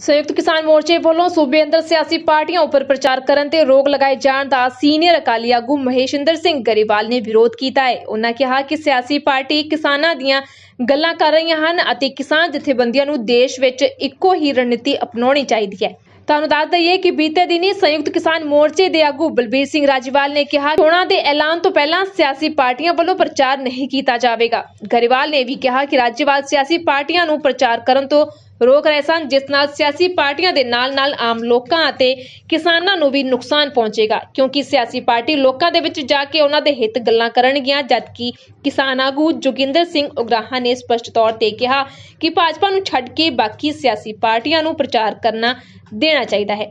ਸੰਯੁਕਤ ਕਿਸਾਨ ਮੋਰਚੇ ਵੱਲੋਂ ਸੂਬੇ ਅੰਦਰ ਸਿਆਸੀ ਪਾਰਟੀਆਂ ਉੱਪਰ ਪ੍ਰਚਾਰ ਕਰਨ ਤੇ ਰੋਕ ਲਗਾਏ ਜਾਣ ਦਾ ਸੀਨੀਅਰ ਅਕਾਲੀ ਆਗੂ ਮਹੇਸ਼ਿੰਦਰ ਸਿੰਘ ਗਰੇਵਾਲ ਨੇ ਵਿਰੋਧ ਕੀਤਾ ਹੈ। ਉਹਨਾਂ ਕਿਹਾ ਕਿ ਸਿਆਸੀ ਪਾਰਟੀ ਕਿਸਾਨਾਂ ਦੀਆਂ ਗੱਲਾਂ ਕਰ ਰਹੀਆਂ ਹਨ ਅਤੇ ਕਿਸਾਨ ਜਥੇਬੰਦੀਆਂ ਨੂੰ ਦੇਸ਼ ਵਿੱਚ ਇੱਕੋ ਹੀ ਰਣਨੀਤੀ ਅਪਣਾਉਣੀ ਚਾਹੀਦੀ ਹੈ। ਤੁਹਾਨੂੰ ਦੱਸ ਦਈਏ ਕਿ ਬੀਤੇ ਦਿਨੀ ਸੰਯੁਕਤ ਕਿਸਾਨ ਮੋਰਚੇ ਦੇ ਆਗੂ ਬਲਬੀਰ ਸਿੰਘ ਰਾਜੀਵਾਲ ਨੇ ਕਿਹਾ, ਚੋਣਾਂ ਦੇ ਐਲਾਨ ਤੋਂ ਪਹਿਲਾਂ ਸਿਆਸੀ ਪਾਰਟੀਆਂ ਵੱਲੋਂ ਪ੍ਰਚਾਰ ਨਹੀਂ ਕੀਤਾ ਜਾਵੇਗਾ। ਗਰੇਵਾਲ ਨੇ ਵੀ ਕਿਹਾ ਕਿ ਰਾਜ்यਵਾਲ ਸਿਆਸੀ ਪਾਰਟੀਆਂ ਨੂੰ ਪ੍ਰਚਾਰ ਕਰਨ ਤੋਂ ਰੋਕ ਰਹੇ ਸਨ, ਜਿਸ ਨਾਲ ਸਿਆਸੀ ਪਾਰਟੀਆਂ ਦੇ ਨਾਲ-ਨਾਲ ਆਮ ਲੋਕਾਂ ਅਤੇ ਕਿਸਾਨਾਂ ਨੂੰ ਵੀ ਨੁਕਸਾਨ ਪਹੁੰਚੇਗਾ। ਕਿਉਂਕਿ ਸਿਆਸੀ ਪਾਰਟੀ ਲੋਕਾਂ ਦੇ ਵਿੱਚ ਜਾ ਕੇ ਉਹਨਾਂ ਦੇ ਹਿੱਤ ਗੱਲਾਂ ਕਰਨਗੀਆਂ, ਜਦਕਿ ਕਿਸਾਨ ਆਗੂ ਜੋਗਿੰਦਰ ਸਿੰਘ ਉਗਰਾਹਾ ਨੇ ਸਪਸ਼ਟ ਤੌਰ ਤੇ ਕਿਹਾ ਕਿ ਭਾਜਪਾ ਨੂੰ ਛੱਡ ਕੇ ਬਾਕੀ ਸਿਆਸੀ ਪਾਰਟੀਆਂ ਨੂੰ ਪ੍ਰਚਾਰ ਕਰਨਾ ਦੇਣਾ ਚਾਹੀਦਾ ਹੈ।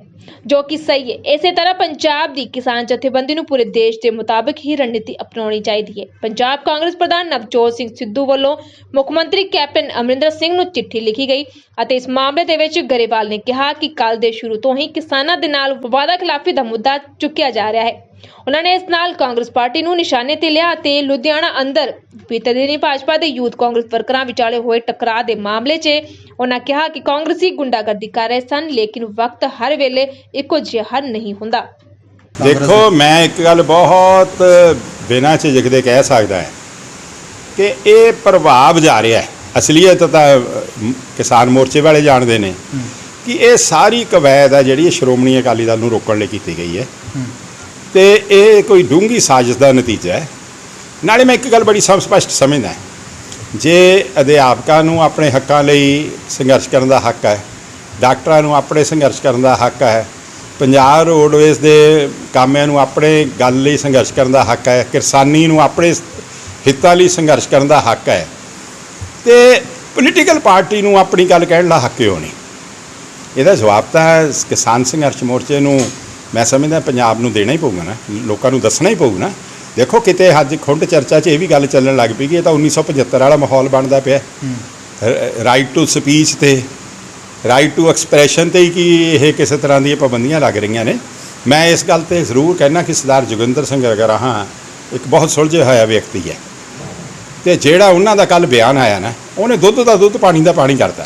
ਜੋ ਕਿ ਸਹੀ ਹੈ। ਇਸੇ ਤਰ੍ਹਾਂ ਪੰਜਾਬ ਦੀ ਕਿਸਾਨ ਜਥੇਬੰਦੀ ਨੂੰ ਪੂਰੇ ਦੇਸ਼ ਦੇ ਮੁਤਾਬਕ ਹੀ ਰਣਨੀਤੀ ਅਪਣਾਉਣੀ ਚਾਹੀਦੀ ਹੈ। ਪੰਜਾਬ ਕਾਂਗਰਸ ਪ੍ਰਧਾਨ ਨਵਜੋਤ ਸਿੰਘ ਸਿੱਧੂ ਵੱਲੋਂ ਮੁੱਖ ਮੰਤਰੀ ਕੈਪਟਨ ਅਮਰਿੰਦਰ ਸਿੰਘ ਨੂੰ ਚਿੱਠੀ ਲਿਖੀ ਗਈ ਅਤੇ ਇਸ ਮਾਮਲੇ ਦੇ ਵਿੱਚ ਗਰੇਵਾਲ ਨੇ ਕਿਹਾ ਕਿ ਕੱਲ ਦੇ ਸ਼ੁਰੂ ਤੋਂ ਹੀ ਕਿਸਾਨਾਂ ਦੇ ਨਾਲ ਵਾਅਦਾ ਖਿਲਾਫੀ ਦਾ ਮੁੱਦਾ ਚੁੱਕਿਆ ਜਾ ਰਿਹਾ ਹੈ। ਉਹਨਾਂ ਨੇ ਇਸ ਨਾਲ ਕਾਂਗਰਸ ਪਾਰਟੀ ਨੂੰ ਨਿਸ਼ਾਨੇ ਤੇ ਲਿਆ ਅਤੇ ਲੁਧਿਆਣਾ ਅੰਦਰ ਬੀਤੇ ਦਿਨੀ ਭਾਜਪਾ ਦੇ ਯੂਥ ਕਾਂਗਰਸ ਵਰਕਰਾਂ ਵਿਚਾਲੇ ਹੋਏ ਟਕਰਾਅ ਦੇ ਮਾਮਲੇ 'ਚ ਉਹਨਾਂ ਕਿਹਾ ਕਿ ਕਾਂਗਰਸੀ ਗੁੰਡਾਗਰਦੀ ਕਰ ਰਹੇ ਸਨ ਲੇਕਿਨ ਵਕਤ ਹਰ ਵੇਲੇ ਇੱਕੋ ਜਿਹਾ ਨਹੀਂ ਹੁੰਦਾ। ਦੇਖੋ ਮੈਂ ਇੱਕ ਗੱਲ ਬਹੁਤ ਬਿਨਾਂ ਝਿਜਕ ਦੇ ਕਹਿ ਸਕਦਾ ਹਾਂ ਕਿ ਇਹ ਪ੍ਰਭਾਵ ਜਾ ਰਿਹਾ ਹੈ। ਅਸਲੀਅਤ ਤਾਂ ਕਿਸਾਨ ਮੋਰਚੇ ਵਾਲੇ ਜਾਣਦੇ ਨੇ ਕਿ ਇਹ ਸਾਰੀ ਕਵੈਦ ਹੈ ਜਿਹੜੀ ਸ਼੍ਰੋਮਣੀ ਅਕਾਲੀ ਦਲ ਨੂੰ ਰੋਕਣ ਲਈ ਕੀਤੀ ਗਈ ਹੈ। ਤੇ ਇਹ ਕੋਈ ਡੂੰਗੀ ਸਾਜ਼ਿਸ਼ ਦਾ ਨਤੀਜਾ ਹੈ। ਨਾਲੇ ਮੈਂ ਇੱਕ ਗੱਲ ਬੜੀ ਸਮ, ਸਪਸ਼ਟ ਸਮਝਦਾ ਜੇ ਅਧਿਆਪਕਾਂ ਨੂੰ ਆਪਣੇ ਹੱਕਾਂ ਲਈ ਸੰਘਰਸ਼ ਕਰਨ ਦਾ ਹੱਕ ਹੈ, ਡਾਕਟਰਾਂ ਨੂੰ ਆਪਣੇ ਸੰਘਰਸ਼ ਕਰਨ ਦਾ ਹੱਕ ਹੈ, ਪੰਜਾਬ ਰੋਡਵੇਜ਼ ਦੇ ਕਾਮਿਆਂ ਨੂੰ ਆਪਣੇ ਗੱਲ ਲਈ ਸੰਘਰਸ਼ ਕਰਨ ਦਾ ਹੱਕ ਹੈ, ਕਿਸਾਨੀ ਨੂੰ ਆਪਣੇ ਹਿੱਤਾਂ ਲਈ ਸੰਘਰਸ਼ ਕਰਨ ਦਾ ਹੱਕ ਹੈ, ਤੇ ਪੋਲੀਟੀਕਲ ਪਾਰਟੀ ਨੂੰ ਆਪਣੀ ਗੱਲ ਕਹਿਣ ਦਾ ਹੱਕ ਕਿਉਂ ਨਹੀਂ? ਇਹਦਾ ਜਵਾਬ ਤਾਂ ਕਿਸਾਨ ਸੰਘਰਸ਼ ਮੋਰਚੇ ਨੂੰ ਮੈਂ ਸਮਝਦਾ ਪੰਜਾਬ ਨੂੰ ਦੇਣਾ ਹੀ ਪਊਗਾ ਨਾ ਲੋਕਾਂ ਨੂੰ ਦੱਸਣਾ ਹੀ ਪਊਗਾ ਨਾ। ਦੇਖੋ ਕਿਤੇ ਅੱਜ ਖੁੰਡ ਚਰਚਾ 'ਚ ਇਹ ਵੀ ਗੱਲ ਚੱਲਣ ਲੱਗ ਪਈ ਕਿ ਇਹ ਤਾਂ 1975 ਵਾਲਾ ਮਾਹੌਲ ਬਣਦਾ ਪਿਆ। ਰਾਈਟ ਟੂ ਸਪੀਚ ਤੇ ਰਾਈਟ ਟੂ ਐਕਸਪ੍ਰੈਸ਼ਨ ਤੇ ਕਿ ਇਹ ਕਿਸੇ ਤਰ੍ਹਾਂ ਦੀਆਂ ਪਾਬੰਦੀਆਂ ਲੱਗ ਰਹੀਆਂ ਨੇ। ਮੈਂ ਇਸ ਗੱਲ ਤੇ ਜ਼ਰੂਰ ਕਹਿਣਾ ਕਿ ਸਰਦਾਰ ਜੋਗਿੰਦਰ ਸਿੰਘ ਰਗਰਾਹਾਂ ਇੱਕ ਬਹੁਤ ਸੁਲਝਿਆ ਹੋਇਆ ਵਿਅਕਤੀ ਹੈ। ਤੇ ਜਿਹੜਾ ਉਹਨਾਂ ਦਾ ਕੱਲ ਬਿਆਨ ਆਇਆ ਨਾ ਉਹਨੇ ਦੁੱਧ ਦਾ ਦੁੱਧ ਪਾਣੀ ਦਾ ਪਾਣੀ ਕਰਤਾ।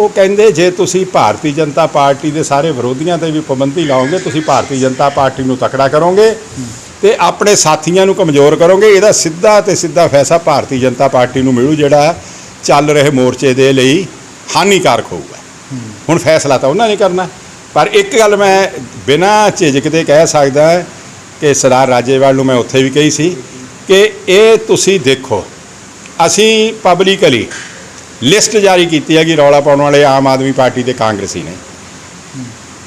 ਉਹ ਕਹਿੰਦੇ, ਜੇ ਤੁਸੀਂ ਭਾਰਤੀ ਜਨਤਾ ਪਾਰਟੀ ਦੇ ਸਾਰੇ ਵਿਰੋਧੀਆਂ ਤੇ ਵੀ ਪਾਬੰਦੀ ਲਾਓਗੇ, ਤੁਸੀਂ ਭਾਰਤੀ ਜਨਤਾ ਪਾਰਟੀ ਨੂੰ ਤਕੜਾ ਕਰੋਗੇ ਤੇ ਆਪਣੇ ਸਾਥੀਆਂ ਨੂੰ ਕਮਜ਼ੋਰ ਕਰੋਗੇ। ਇਹਦਾ ਸਿੱਧਾ ਤੇ ਸਿੱਧਾ ਫੈਸਲਾ ਭਾਰਤੀ ਜਨਤਾ ਪਾਰਟੀ ਨੂੰ ਮਿਲੂ, ਜਿਹੜਾ ਚੱਲ ਰਹੇ ਮੋਰਚੇ ਦੇ ਲਈ ਹਾਨੀਕਾਰਕ ਹੋਊਗਾ। ਹੁਣ ਫੈਸਲਾ ਤਾਂ ਉਹਨਾਂ ਨੇ ਕਰਨਾ। ਪਰ ਇੱਕ ਗੱਲ ਮੈਂ ਬਿਨਾਂ ਝਿਜਕ ਦੇ ਕਹਿ ਸਕਦਾ ਕਿ ਸਰਦਾਰ ਰਾਜੇਵਾਲ ਨੂੰ ਮੈਂ ਉੱਥੇ ਵੀ ਕਹੀ ਸੀ ਕਿ ਇਹ ਤੁਸੀਂ ਦੇਖੋ, ਅਸੀਂ ਪਬਲਿਕਲੀ ਲਿਸਟ ਜਾਰੀ ਕੀਤੀ ਹੈਗੀ ਰੌਲਾ ਪਾਉਣ ਵਾਲੇ ਆਮ ਆਦਮੀ ਪਾਰਟੀ ਦੇ ਕਾਂਗਰਸੀ ਨੇ।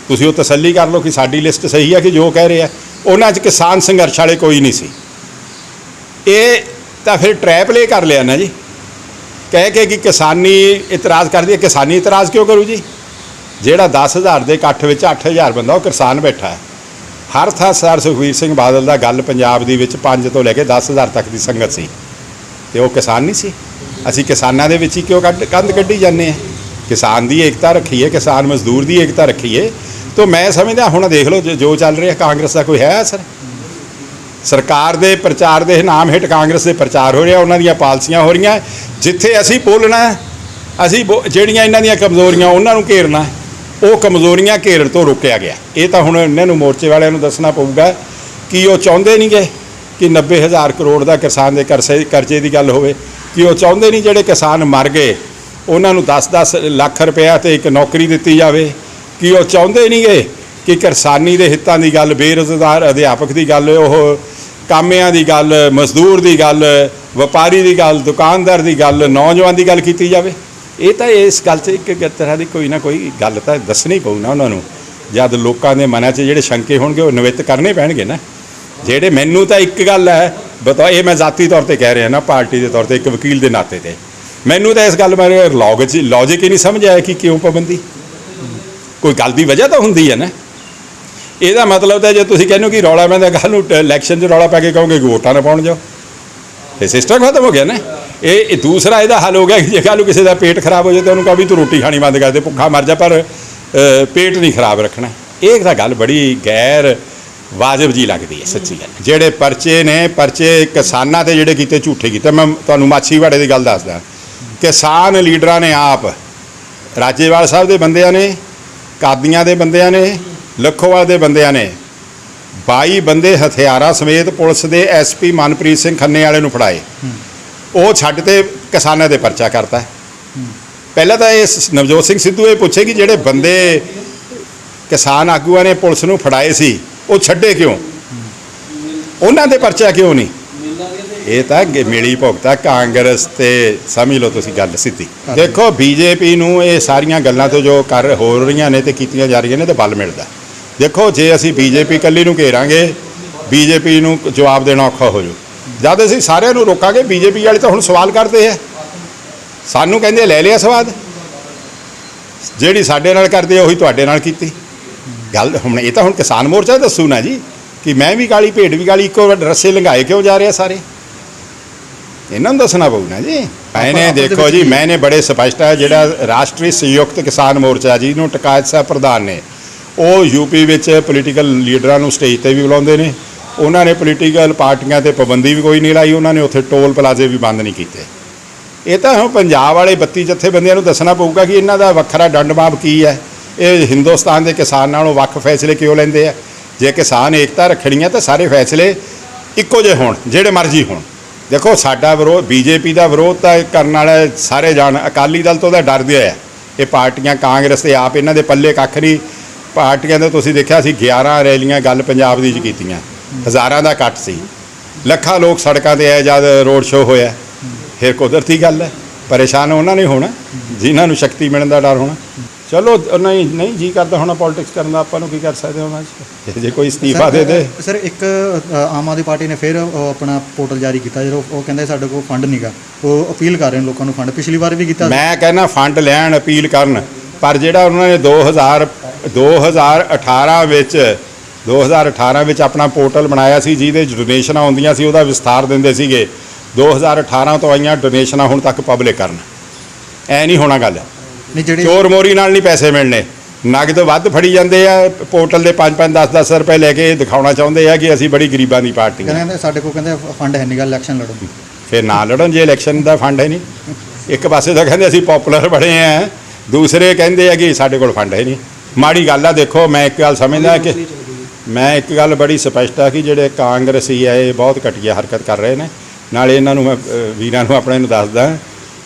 ਤੁਸੀਂ ਉਹ ਤਸੱਲੀ ਕਰ ਲਓ ਕਿ ਸਾਡੀ ਲਿਸਟ ਸਹੀ ਹੈ ਕਿ ਜੋ ਕਹਿ ਰਹੇ ਆ। ਉਹਨਾਂ 'ਚ ਕਿਸਾਨ ਸੰਘਰਸ਼ ਵਾਲੇ ਕੋਈ ਨਹੀਂ ਸੀ। ਇਹ ਤਾਂ ਫਿਰ ਟਰੈਪ ਲੇ ਕਰ ਲਿਆ ਨਾ ਜੀ। ਕਹਿ ਕੇ ਕਿ ਕਿਸਾਨੀ ਇਤਰਾਜ਼ ਕਰਦੀ ਹੈ ਕਿਸਾਨੀ ਇਤਰਾਜ਼ ਕਿਉਂ ਕਰੂ ਜੀ? ਜਿਹੜਾ 10000 ਦੇ ਇਕੱਠ ਵਿੱਚ 8000 ਬੰਦਾ, ਉਹ ਕਿਸਾਨ ਬੈਠਾ ਹੈ। ਹਰ ਥਾਂ ਸਰ ਸੁਖਵੀਰ ਸਿੰਘ ਬਾਦਲ ਦਾ ਗੱਲ ਪੰਜਾਬ ਦੀ ਵਿੱਚ 5 ਤੋਂ ਲੈ ਕੇ 10000 ਤੱਕ ਦੀ ਸੰਗਤ ਸੀ। ਤੇ ਉਹ ਕਿਸਾਨ ਨਹੀਂ ਸੀ। ਅਸੀਂ ਕਿਸਾਨਾਂ ਦੇ ਵਿੱਚ ਹੀ ਕਿਉਂ ਕੱਢ ਕੰਧ ਕੱਢੀ ਜਾਂਦੇ ਆ ਕਿਸਾਨ ਦੀ ਏਕਤਾ ਰੱਖੀਏ, ਕਿਸਾਨ ਮਜ਼ਦੂਰ ਦੀ ਏਕਤਾ ਰੱਖੀਏ। ਤਾਂ ਮੈਂ ਸਮਝਦਾ, ਹੁਣ ਦੇਖ ਲਓ ਜੋ- ਜੋ ਚੱਲ ਰਿਹਾ, ਕਾਂਗਰਸ ਦਾ ਕੋਈ ਹੈ ਅਸਰ? ਸਰਕਾਰ ਦੇ ਪ੍ਰਚਾਰ ਦੇ ਨਾਮ ਹੇਠ ਕਾਂਗਰਸ ਦੇ ਪ੍ਰਚਾਰ ਹੋ ਰਿਹਾ, ਉਹਨਾਂ ਦੀਆਂ ਪਾਲਸੀਆਂ ਹੋ ਰਹੀਆਂ। ਜਿੱਥੇ ਅਸੀਂ ਬੋਲਣਾ, ਅਸੀਂ ਬੋ- ਜਿਹੜੀਆਂ ਇਹਨਾਂ ਦੀਆਂ ਕਮਜ਼ੋਰੀਆਂ, ਉਹਨਾਂ ਨੂੰ ਘੇਰਨਾ, ਉਹ ਕਮਜ਼ੋਰੀਆਂ ਘੇਰਨ ਤੋਂ ਰੋਕਿਆ ਗਿਆ। ਇਹ ਤਾਂ ਹੁਣ ਇਹਨਾਂ ਨੂੰ ਮੋਰਚੇ ਵਾਲਿਆਂ ਨੂੰ ਦੱਸਣਾ ਪਊਗਾ ਕਿ ਉਹ ਚਾਹੁੰਦੇ ਨਹੀਂਗੇ ਕਿ 90000 ਕਰੋੜ ਦਾ ਕਿਸਾਨ ਦੇ ਕਰਜ਼ੇ ਕਰਜ਼ੇ ਦੀ ਗੱਲ ਹੋਵੇ, ਕਿ ਉਹ ਚਾਹੁੰਦੇ ਨਹੀਂ ਜਿਹੜੇ ਕਿਸਾਨ ਮਰ ਗਏ, ਉਹਨਾਂ ਨੂੰ 10-10 ਲੱਖ ਰੁਪਇਆ ਤੇ ਇੱਕ ਨੌਕਰੀ ਦਿੱਤੀ ਜਾਵੇ, ਕਿ ਉਹ ਚਾਹੁੰਦੇ ਨਹੀਂਗੇ ਕਿ ਕਿਸਾਨੀ ਦੇ ਹਿੱਤਾਂ ਦੀ ਗੱਲ, ਬੇਰੁਜ਼ਗਾਰ ਅਧਿਆਪਕ ਦੀ ਗੱਲ, ਉਹ ਕਾਮਿਆਂ ਦੀ ਗੱਲ, ਮਜ਼ਦੂਰ ਦੀ ਗੱਲ, ਵਪਾਰੀ ਦੀ ਗੱਲ, ਦੁਕਾਨਦਾਰ ਦੀ ਗੱਲ, ਨੌਜਵਾਨ ਦੀ ਗੱਲ ਕੀਤੀ ਜਾਵੇ। ਇਹ ਤਾਂ ਇਸ ਗੱਲ 'ਚ ਇੱਕ ਤਰ੍ਹਾਂ ਦੀ ਕੋਈ ਨਾ ਕੋਈ ਗੱਲ ਤਾਂ ਦੱਸਣੀ ਪਊ ਨਾ ਉਹਨਾਂ ਨੂੰ। ਜਦ ਲੋਕਾਂ ਦੇ ਮਨਾਂ 'ਚ ਜਿਹੜੇ ਸ਼ੰਕੇ ਹੋਣਗੇ, ਉਹ ਨਿਵਿੱਤ ਕਰਨੇ ਪੈਣਗੇ ਨਾ। ਜਿਹੜੇ ਮੈਨੂੰ ਤਾਂ ਇੱਕ ਗੱਲ ਹੈ, ਬਤਾ ਇਹ ਮੈਂ ਜ਼ਾਤੀ ਤੌਰ ਤੇ ਕਹਿ ਰਿਹਾ ਨਾ, ਪਾਰਟੀ ਦੇ ਤੌਰ ਤੇ, ਇੱਕ ਵਕੀਲ ਦੇ ਨਾਤੇ ਤੇ। ਮੈਨੂੰ ਤਾਂ ਇਸ ਗੱਲ ਬਾਰੇ ਲੌਜਿਕ ਲੌਜਿਕ ਹੀ ਨਹੀਂ ਸਮਝ ਆਇਆ ਕਿ ਕਿਉਂ ਪਾਬੰਦੀ। ਕੋਈ ਗੱਲ ਦੀ ਵਜ੍ਹਾ ਤਾਂ ਹੁੰਦੀ ਹੈ ਨਾ। ਇਹਦਾ ਮਤਲਬ ਤਾਂ ਜੇ ਤੁਸੀਂ ਕਹਿੰਦੇ ਹੋ ਕਿ ਰੌਲਾ ਪੈਂਦਾ ਗੱਲ ਨੂੰ ਇਲੈਕਸ਼ਨ 'ਚ ਰੌਲਾ ਪਾ ਕੇ ਕਹੋਗੇ ਕਿ ਵੋਟਾਂ ਨਾ ਪਾਉਣ ਜਾਓ। ਤੇ ਸਿਸਟਮ ਖਤਮ ਹੋ ਗਿਆ ਨਾ। ਇਹ ਦੂਸਰਾ ਇਹਦਾ ਹੱਲ ਹੋ ਗਿਆ ਕਿ ਜੇ ਕੱਲ੍ਹ ਨੂੰ ਕਿਸੇ ਦਾ ਪੇਟ ਖਰਾਬ ਹੋ ਜਾਏ ਤਾਂ ਉਹਨੂੰ ਕਹਾਂ ਵੀ ਤੂੰ ਰੋਟੀ ਖਾਣੀ ਬੰਦ ਕਰ ਦੇ, ਭੁੱਖਾ ਮਰ ਜਾ, ਪਰ ਪੇਟ ਨਹੀਂ ਖਰਾਬ ਰੱਖਣਾ। ਇਹ ਤਾਂ ਗੱਲ ਬੜੀ ਗੈਰ ਵਾਜਬ ਜੀ ਲੱਗਦੀ ਹੈ, ਸੱਚੀ ਗੱਲ। ਜਿਹੜੇ ਪਰਚੇ ਨੇ, ਪਰਚੇ ਕਿਸਾਨਾਂ ਤੇ ਜਿਹੜੇ ਕੀਤੇ ਝੂਠੇ ਕੀਤੇ, ਮੈਂ ਤੁਹਾਨੂੰ ਮਾਛੀਵਾੜੇ ਦੀ ਗੱਲ ਦੱਸਦਾ। ਕਿਸਾਨ ਲੀਡਰਾਂ ਨੇ ਆਪ, ਰਾਜੇਵਾਲ ਸਾਹਿਬ ਦੇ ਬੰਦਿਆਂ ਨੇ, ਕਾਦੀਆਂ ਦੇ ਬੰਦਿਆਂ ਨੇ, ਲੱਖੋਵਾਲ ਦੇ ਬੰਦਿਆਂ ਨੇ 22 ਬੰਦੇ ਹਥਿਆਰਾਂ ਸਮੇਤ ਪੁਲਿਸ ਦੇ ਐਸਪੀ ਮਨਪ੍ਰੀਤ ਸਿੰਘ ਖੰਨੇ ਵਾਲੇ ਨੂੰ ਫੜਾਏ। ਉਹ ਛੱਡ ਤੇ ਕਿਸਾਨਾਂ ਦੇ ਪਰਚਾ ਕਰਤਾ। ਪਹਿਲਾਂ ਤਾਂ ਇਹ ਸ- ਨਵਜੋਤ ਸਿੰਘ ਸਿੱਧੂ ਇਹ ਪੁੱਛੇ ਕਿ ਜਿਹੜੇ ਬੰਦੇ ਕਿਸਾਨ ਆਗੂਆਂ ਨੇ ਪੁਲਿਸ ਨੂੰ ਫੜਾਏ ਸੀ ਉਹ ਛੱਡੇ ਕਿਉਂ? ਉਹਨਾਂ ਦੇ ਪਰਚਾ ਕਿਉਂ ਨਹੀਂ? ਇਹ ਤਾਂ ਗ- ਮਿਲੀ ਭੁਗਤਾ ਕਾਂਗਰਸ ਤੇ ਸਮਝ ਲਓ ਤੁਸੀਂ ਗੱਲ ਸਿੱਧੀ। ਦੇਖੋ ਬੀਜੇਪੀ ਨੂੰ ਇਹ ਸਾਰੀਆਂ ਗੱਲਾਂ ਤੋਂ ਜੋ ਕਰ ਹੋ ਰਹੀਆਂ ਨੇ ਤੇ ਕੀਤੀਆਂ ਜਾ ਰਹੀਆਂ ਨੇ ਤੇ ਬਲ ਮਿਲਦਾ। ਦੇਖੋ ਜੇ ਅਸੀਂ ਬੀਜੇਪੀ ਕੱਲੀ ਨੂੰ ਘੇਰਾਂਗੇ ਬੀਜੇਪੀ ਨੂੰ ਜਵਾਬ ਦੇਣਾ ਔਖਾ ਹੋ ਜੂ ਜਦ ਅਸੀਂ ਸਾਰਿਆਂ ਨੂੰ ਰੋਕਾਂਗੇ ਬੀਜੇਪੀ ਵਾਲੇ ਤਾਂ ਹੁਣ ਸਵਾਲ ਕਰਦੇ ਆ। ਸਾਨੂੰ ਕਹਿੰਦੇ ਲੈ ਲਿਆ ਸਵਾਦ। ਜਿਹੜੀ ਸਾਡੇ ਨਾਲ ਕਰਦੇ ਉਹੀ ਤੁਹਾਡੇ ਨਾਲ ਕੀਤੀ। ਗੱਲ ਹੁਣ ਇਹ ਤਾਂ ਹੁਣ ਕਿਸਾਨ ਮੋਰਚਾ ਦੱਸੂ ਨਾ ਜੀ ਕਿ ਮੈਂ ਵੀ ਗਾਲੀ ਭੇਡ ਵੀ ਗਾਲੀ ਇੱਕੋ ਰੱਸੇ ਲੰਘਾਏ ਕਿਉਂ ਜਾ ਰਹੇ ਸਾਰੇ? ਇਹਨਾਂ ਨੂੰ ਦੱਸਣਾ ਪਊ ਨਾ ਜੀ। ਮੈਨੇ ਦੇਖੋ ਜੀ ਮੈਨੇ ਬੜੇ ਸਪਸ਼ਟ ਹੈ ਜਿਹੜਾ ਰਾਸ਼ਟਰੀ ਸੰਯੁਕਤ ਕਿਸਾਨ ਮੋਰਚਾ ਜੀ ਨੂੰ ਟਕਾਇਤ ਸਾਹਿਬ ਪ੍ਰਧਾਨ ਨੇ ਉਹ ਯੂਪੀ ਵਿੱਚ ਪੋਲੀਟੀਕਲ ਲੀਡਰਾਂ ਨੂੰ ਸਟੇਜ ਤੇ ਵੀ ਬੁਲਾਉਂਦੇ ਨੇ। ਉਹਨਾਂ ਨੇ ਪੋਲੀਟੀਕਲ ਪਾਰਟੀਆਂ ਤੇ ਪਾਬੰਦੀ ਵੀ ਕੋਈ ਨਹੀਂ ਲਾਈ ਉਹਨਾਂ ਨੇ ਉੱਥੇ ਟੋਲ ਪਲਾਜ਼ੇ ਵੀ ਬੰਦ ਨਹੀਂ ਕੀਤੇ। ਇਹ ਤਾਂ ਹੁਣ ਪੰਜਾਬ ਵਾਲੇ 32 ਜਥੇਬੰਦੀਆਂ ਨੂੰ ਦੱਸਣਾ ਪਊਗਾ ਕਿ ਇਹਨਾਂ ਦਾ ਵੱਖਰਾ ਡੰਡਮਾਪ ਕੀ ਹੈ। ਇਹ ਹਿੰਦੁਸਤਾਨ ਦੇ ਕਿਸਾਨ ਨਾਲੋਂ ਵੱਖ ਫੈਸਲੇ ਕਿਉਂ ਲੈਂਦੇ ਆ? ਜੇ ਕਿਸਾਨ ਏਕਤਾ ਰੱਖਣੀ ਹੈ ਤਾਂ ਸਾਰੇ ਫੈਸਲੇ ਇੱਕੋ ਜਿਹੇ ਹੋਣ, ਜਿਹੜੇ ਮਰਜ਼ੀ ਹੋਣ। ਦੇਖੋ, ਸਾਡਾ ਵਿਰੋਧ, ਬੀਜੇਪੀ ਦਾ ਵਿਰੋਧ ਤਾਂ ਕਰਨ ਵਾਲੇ ਸਾਰੇ ਜਾਣ, ਅਕਾਲੀ ਦਲ ਤੋਂ ਤਾਂ ਡਰਦੇ ਆ। ਇਹ ਪਾਰਟੀਆਂ ਕਾਂਗਰਸ ਤੇ ਆਪ ਇਹਨਾਂ ਦੇ ਪੱਲੇ ਕੱਖ ਨਹੀਂ। ਪਾਰਟੀਆਂ ਦੇ ਤੁਸੀਂ ਦੇਖਿਆ ਸੀ 11 ਰੈਲੀਆਂ ਗੱਲ ਪੰਜਾਬ ਦੀ ਚ ਕੀਤੀਆਂ। ਹਜ਼ਾਰਾਂ ਦਾ ਕੱਟ ਸੀ। ਲੱਖਾਂ ਲੋਕ ਸੜਕਾਂ ਤੇ ਆਏ ਜਦ ਰੋਡ ਸ਼ੋਅ ਹੋਇਆ। ਫਿਰ ਕੁਦਰਤੀ ਗੱਲ ਹੈ। ਪਰੇਸ਼ਾਨ ਉਹਨਾਂ ਨੇ ਹੋਣਾ। ਜਿਨ੍ਹਾਂ ਨੂੰ ਸ਼ਕਤੀ ਮਿਲਣ ਦਾ ਡਰ ਹੋਣਾ। ਚਲੋ ਨਹੀਂ ਨਹੀਂ ਜੀ ਕਰਦਾ ਹੋਣਾ ਪੋਲਿਟਿਕਸ ਕਰਨ ਦਾ ਆਪਾਂ ਨੂੰ ਕੀ ਕਰ ਸਕਦੇ ਹਾਂ ਉਹਨਾਂ 'ਚ ਜੇ ਕੋਈ ਅਸਤੀਫਾ ਦੇ ਦੇ। ਸਰ ਇੱਕ ਅ, ਆਮ ਆਦਮੀ ਪਾਰਟੀ ਨੇ ਫਿਰ ਉਹ ਆਪਣਾ ਪੋਰਟਲ ਜਾਰੀ ਕੀਤਾ ਜਦੋਂ ਉਹ ਕਹਿੰਦੇ ਸਾਡੇ ਕੋਲ ਫੰਡ ਨਹੀਂਗਾ ਉਹ ਅਪੀਲ ਕਰ ਰਹੇ ਨੇ ਲੋਕਾਂ ਨੂੰ ਫੰਡ। ਪਿਛਲੀ ਵਾਰ ਵੀ ਕੀਤਾ। ਮੈਂ ਕਹਿੰਦਾ ਫੰਡ ਲੈਣ ਅਪੀਲ ਕਰਨ। ਪਰ ਜਿਹੜਾ ਉਹਨਾਂ ਨੇ 2000 2018 ਵਿੱਚ 2018 ਵਿੱਚ ਆਪਣਾ ਪੋਰਟਲ ਬਣਾਇਆ ਸੀ ਜਿਹਦੇ ਡੋਨੇਸ਼ਨਾਂ ਆਉਂਦੀਆਂ ਸੀ ਉਹਦਾ ਵਿਸਥਾਰ ਦਿੰਦੇ ਸੀਗੇ। 2018 ਤੋਂ ਆਈਆਂ ਡੋਨੇਸ਼ਨਾਂ ਹੁਣ ਤੱਕ ਪਬਲਿਕ ਕਰਨ। ਐ ਨਹੀਂ ਹੋਣਾ ਗੱਲ। ਨਹੀਂ ਜਿਹੜੇ ਚੋਰ ਮੋਰੀ ਨਾਲ ਨਹੀਂ ਪੈਸੇ ਮਿਲਣੇ। ਨਗਦ ਵੱਧ ਫੜੀ ਜਾਂਦੇ ਆ ਪੋਰਟਲ ਦੇ 5-5 10-10 ਰੁਪਏ ਲੈ ਕੇ ਦਿਖਾਉਣਾ ਚਾਹੁੰਦੇ ਆ ਕਿ ਅਸੀਂ ਬੜੀ ਗਰੀਬਾਂ ਦੀ ਪਾਰਟੀ ਹਾਂ ਕਹਿੰਦੇ ਸਾਡੇ ਕੋਲ ਕਹਿੰਦੇ ਫੰਡ ਹੈ ਨਹੀਂਗਾ ਇਲੈਕਸ਼ਨ ਲੜੋ ਫਿਰ ਨਾ ਲੜਨ ਜੇ ਇਲੈਕਸ਼ਨ ਦਾ ਫੰਡ ਹੈ ਨਹੀਂ ਇੱਕ ਪਾਸੇ ਤਾਂ ਕਹਿੰਦੇ ਅਸੀਂ ਪਪੂਲਰ ਬੜੇ ਆ ਦੂਸਰੇ ਕਹਿੰਦੇ ਆ ਕਿ ਸਾਡੇ ਕੋਲ ਫੰਡ ਹੈ ਨਹੀਂ ਮਾੜੀ ਗੱਲ ਆ ਦੇਖੋ ਮੈਂ ਇੱਕ ਗੱਲ ਸਮਝਦਾ ਕਿ ਮੈਂ ਇੱਕ ਗੱਲ ਬੜੀ ਸਪਸ਼ਟ ਆ ਕਿ ਜਿਹੜੇ ਕਾਂਗਰਸੀ ਆ ਇਹ ਬਹੁਤ ਘਟੀਆ ਹਰਕਤ ਕਰ ਰਹੇ ਨੇ। ਨਾਲੇ ਇਹਨਾਂ ਨੂੰ ਮੈਂ ਵੀਰਾਂ ਨੂੰ ਆਪਣੇ ਨੂੰ ਦੱਸਦਾ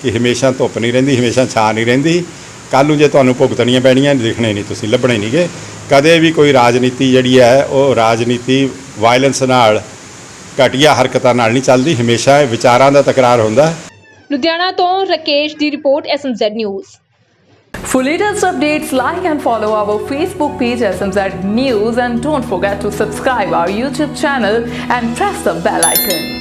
ਕਿ ਹਮੇਸ਼ਾ ਧੁੱਪ ਨਹੀਂ ਰਹਿੰਦੀ ਹਮੇਸ਼ਾ ਛਾਂ ਨਹੀਂ ਰਹਿੰਦੀ। ਕੱਲ ਨੂੰ ਜੇ ਤੁਹਾਨੂੰ ਭੁਗਤਣੀਆਂ ਪੈਣੀਆਂ ਦਿਖਣੇ ਨਹੀਂ ਤੁਸੀਂ ਲੱਭਣੇ ਨਹੀਂਗੇ ਕਦੇ ਵੀ ਕੋਈ ਰਾਜਨੀਤੀ ਜਿਹੜੀ ਹੈ ਉਹ ਰਾਜਨੀਤੀ ਵਾਇਲੈਂਸ ਨਾਲ ਘਟੀਆ ਹਰਕਤਾਂ ਨਾਲ ਨਹੀਂ ਚੱਲਦੀ ਹਮੇਸ਼ਾ ਇਹ ਵਿਚਾਰਾਂ ਦਾ ਤਕਰਾਰ ਹੁੰਦਾ ਲੁਧਿਆਣਾ ਤੋਂ ਰਕੇਸ਼ ਦੀ report SMZ news For latest updates, like and follow our Facebook page SMZ News and don't forget to subscribe our YouTube channel and press the bell icon.